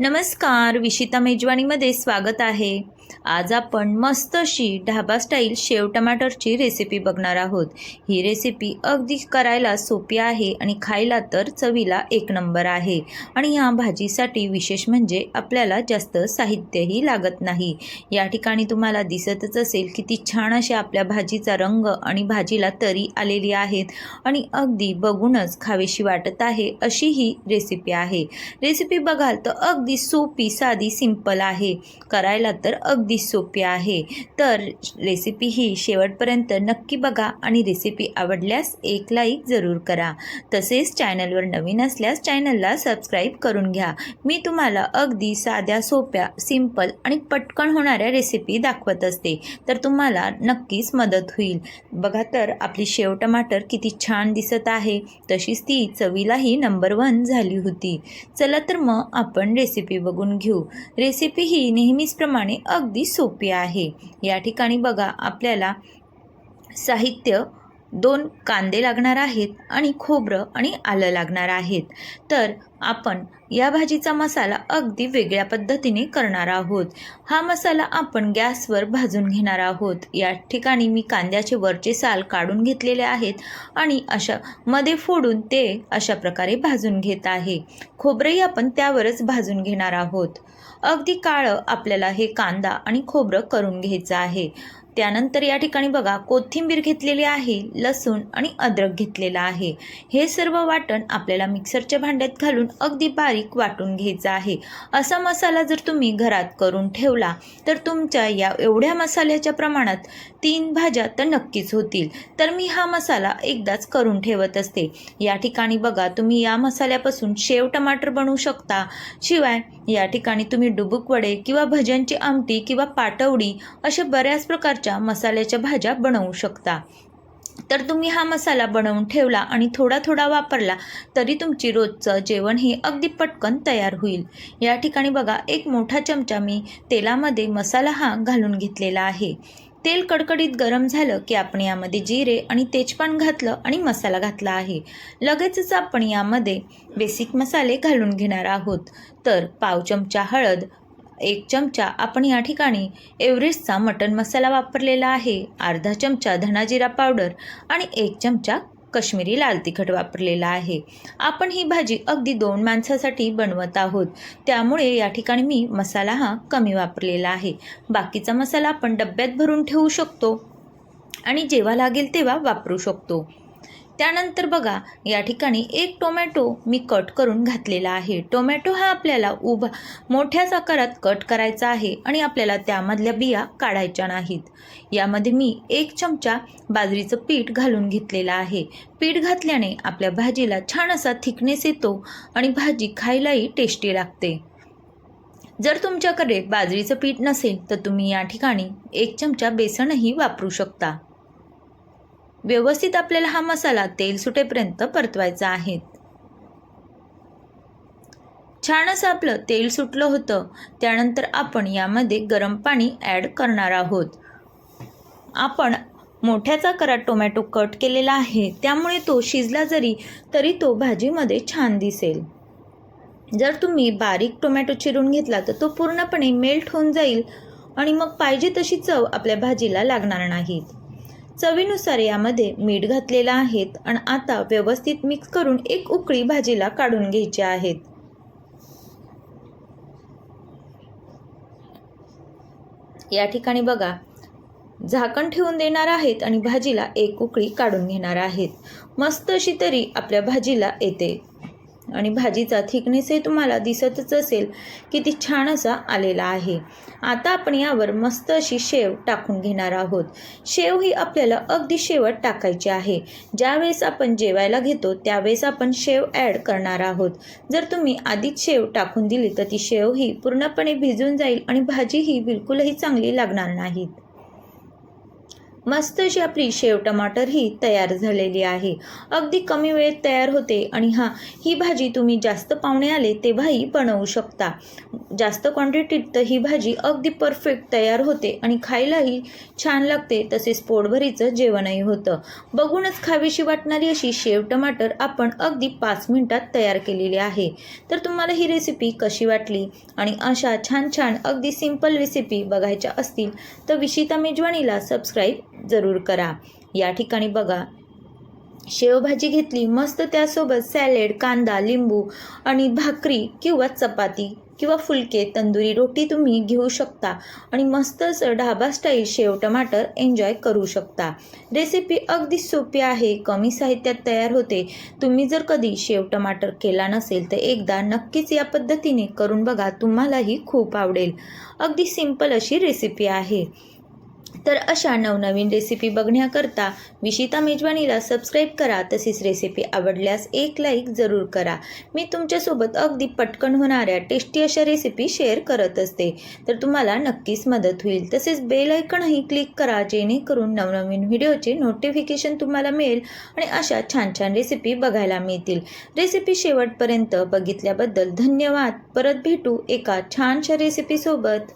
नमस्कार विशिता मेजवानीमध्ये स्वागत आहे. आज आपण मस्त अशी ढाबा स्टाईल शेव टमाटरची रेसिपी बघणार आहोत. ही रेसिपी अगदी करायला सोपी आहे आणि खायला तर चवीला एक नंबर आहे. आणि ह्या भाजीसाठी विशेष म्हणजे आपल्याला जास्त साहित्यही लागत नाही. या ठिकाणी तुम्हाला दिसतच असेल किती छान अशा आपल्या भाजीचा रंग आणि भाजीला तरी आलेली आहेत. आणि अगदी बघूनच खावीशी वाटत आहे अशी ही रेसिपी आहे. रेसिपी बघाल तर अगदी सोपी साधी सिंपल आहे. करायला तर अगदी सोपी आहे. तर रेसिपी ही शेवटपर्यंत नक्की बघा आणि रेसिपी आवडल्यास एक लाईक जरूर करा. तसेच चॅनलवर नवीन असल्यास चॅनलला सबस्क्राईब करून घ्या. मी तुम्हाला अगदी साध्या सोप्या सिंपल आणि पटकन होणाऱ्या रेसिपी दाखवत असते. तर तुम्हाला नक्कीच मदत होईल. बघा तर आपली शेव टमाटर किती छान दिसत आहे. तशीच ती चवीलाही नंबर वन झाली होती. चला तर मग आपण रेसिपी रेसिपी बघून घेऊ. रेसिपी ही नेहमीचप्रमाणे अगदी सोपी आहे. या ठिकाणी बघा आपल्याला साहित्य दोन कांदे लागणार आहेत आणि खोबरं आणि आलं लागणार आहेत. तर आपण या भाजीचा मसाला अगदी वेगळ्या पद्धतीने करणार आहोत. हा मसाला आपण गॅसवर भाजून घेणार आहोत. या ठिकाणी मी कांद्याचे वरचे साल काढून घेतलेले आहेत आणि अशा मध्ये फोडून ते अशा प्रकारे भाजून घेत आहे. खोबरंही आपण त्यावरच भाजून घेणार आहोत. अगदी काळं आपल्याला हे कांदा आणि खोबरं करून घ्यायचं आहे. त्यानंतर या ठिकाणी बघा कोथिंबीर घेतलेली आहे लसूण आणि अद्रक घेतलेला आहे. हे सर्व वाटण आपल्याला मिक्सरच्या भांड्यात घालून अगदी बारीक वाटून घ्यायचं आहे. असा मसाला जर तुम्ही घरात करून ठेवला तर तुमच्या या एवढ्या मसाल्याच्या प्रमाणात तीन भाज्या तर नक्कीच होतील. तर मी हा मसाला एकदाच करून ठेवत असते. या ठिकाणी बघा तुम्ही या मसाल्यापासून शेव टमाटर बनवू शकता. शिवाय या ठिकाणी तुम्ही डुबुक वडे किंवा भज्यांची आमटी किंवा पाटवडी अशा बऱ्याच प्रकारच्या मसाल्याच्या भाज्या बनवू शकता. तर तुम्ही हा मसाला बनवून ठेवला आणि थोडा थोडा वापरला तरी तुमची रोजचं जेवण हे अगदी पटकन तयार होईल. या ठिकाणी बघा एक मोठा चमचा मी तेलामध्ये मसाला हा घालून घेतलेला आहे. तेल कडकडीत गरम झालं की आपण यामध्ये जिरे आणि तेजपान घातलं आणि मसाला घातला आहे. लगेचच आपण यामध्ये बेसिक मसाले घालून घेणार आहोत. तर पाव चमचा हळद एक चमचा आपण या ठिकाणी एव्हरेस्टचा मटन मसाला वापरलेला आहे. अर्धा चमचा धनाजिरा पावडर आणि एक चमचा कश्मीरी लाल तिखट वापरलेला आहे. आपण ही भाजी अगदी दोन माणसासाठी बनवत आहोत. त्यामुळे या ठिकाणी मी मसाला हा कमी वापरलेला आहे. बाकीचा मसाला आपण डब्यात भरून ठेवू शकतो आणि जेव्हा लागेल तेव्हा वापरू शकतो. त्यानंतर बघा या ठिकाणी एक टोमॅटो मी कट करून घातलेला आहे. टोमॅटो हा आपल्याला उभा मोठ्याच आकारात कट करायचा आहे आणि आपल्याला त्यामधल्या बिया काढायच्या नाहीत. यामध्ये मी एक चमचा बाजरीचं पीठ घालून घेतलेलं आहे. पीठ घातल्याने आपल्या भाजीला छान असा थिकनेस येतो आणि भाजी खायलाही टेस्टी लागते. जर तुमच्याकडे बाजरीचं पीठ नसेल तर तुम्ही या ठिकाणी एक चमचा बेसनही वापरू शकता. व्यवस्थित आपल्याला हा मसाला तेल सुटेपर्यंत परतवायचा आहे. छान असं आपलं तेल सुटलं होतं. त्यानंतर आपण यामध्ये गरम पाणी ॲड करणार आहोत. आपण मोठ्याचा करा टोमॅटो कट केलेला आहे. त्यामुळे तो शिजला जरी तरी तो भाजीमध्ये छान दिसेल. जर तुम्ही बारीक टोमॅटो चिरून घेतला तर तो पूर्णपणे मेल्ट होऊन जाईल आणि मग पाहिजे तशी चव आपल्या भाजीला लागणार नाहीत. चवीनुसार यामध्ये मीठ घातलेलं आहेत आणि आता व्यवस्थित मिक्स करून एक उकळी भाजीला काढून घ्यायची आहेत. या ठिकाणी बघा झाकण ठेवून देणार आहेत आणि भाजीला एक उकळी काढून घेणार आहेत. मस्त अशी तरी आपल्या भाजीला येते. आणि भाजीचा थिकनेसही तुम्हाला दिसतच असेल किती छान असा आलेला आहे. आता आपण यावर मस्त अशी शेव टाकून घेणार आहोत. शेव ही आपल्याला अगदी शेवट टाकायची आहे. ज्यावेळेस आपण जेवायला घेतो त्यावेळेस आपण शेव ॲड करणार आहोत. जर तुम्ही आधीच शेव टाकून दिली तर ती शेव ही पूर्णपणे भिजून जाईल आणि भाजी ही बिलकुलही चांगली लागणार नाहीत. मस्त अशी आपली शेव टमाटर ही तयार झालेली आहे. अगदी कमी वेळेत तयार होते आणि हां ही भाजी तुम्ही जास्त पाहुणे आले तेव्हाही बनवू शकता. जास्त क्वांटिटीत तर ही भाजी अगदी परफेक्ट तयार होते आणि खायलाही छान लागते तसेच पोटभरीचं जेवणही होतं. बघूनच खावीशी वाटणारी अशी शेव टमाटर आपण अगदी पाच मिनिटात तयार केलेली आहे. तर तुम्हाला ही रेसिपी कशी वाटली? आणि अशा छान छान अगदी सिंपल रेसिपी बघायच्या असतील तर विशिता मेजवानीला सबस्क्राईब जरूर करा. या ठिकाणी बघा. शेवभाजी घेतली मस्त त्यासोबत सॅलेड कांदा लिंबू आणि भाकरी किंवा चपाती किंवा फुलके तंदुरी रोटी तुम्ही घेऊ शकता आणि मस्त असं ढाबा स्टाईल शेव टमाटर एन्जॉय करू शकता. रेसिपी अगदी सोपी आहे कमी साहित्यात तयार होते. तुम्ही जर कधी शेव टमाटर केला नसेल तर एकदा नक्कीच या पद्धतीने करून बघा तुम्हालाही खूप आवडेल. अगदी सिंपल अशी रेसिपी आहे. तर अशा नवनवीन रेसिपी बघण्याकरता विशिता मेजवानीला सबस्क्राईब करा. तसेच रेसिपी आवडल्यास एक लाईक जरूर करा. मी तुमच्यासोबत अगदी पटकन होणाऱ्या टेस्टी अशा रेसिपी शेअर करत असते. तर तुम्हाला नक्कीच मदत होईल. तसेच बेल ऐकणही क्लिक करा जेणेकरून नवनवीन व्हिडिओचे नोटिफिकेशन तुम्हाला मिळेल आणि अशा छान छान रेसिपी बघायला मिळतील. रेसिपी शेवटपर्यंत बघितल्याबद्दल धन्यवाद. परत भेटू एका छानशा रेसिपीसोबत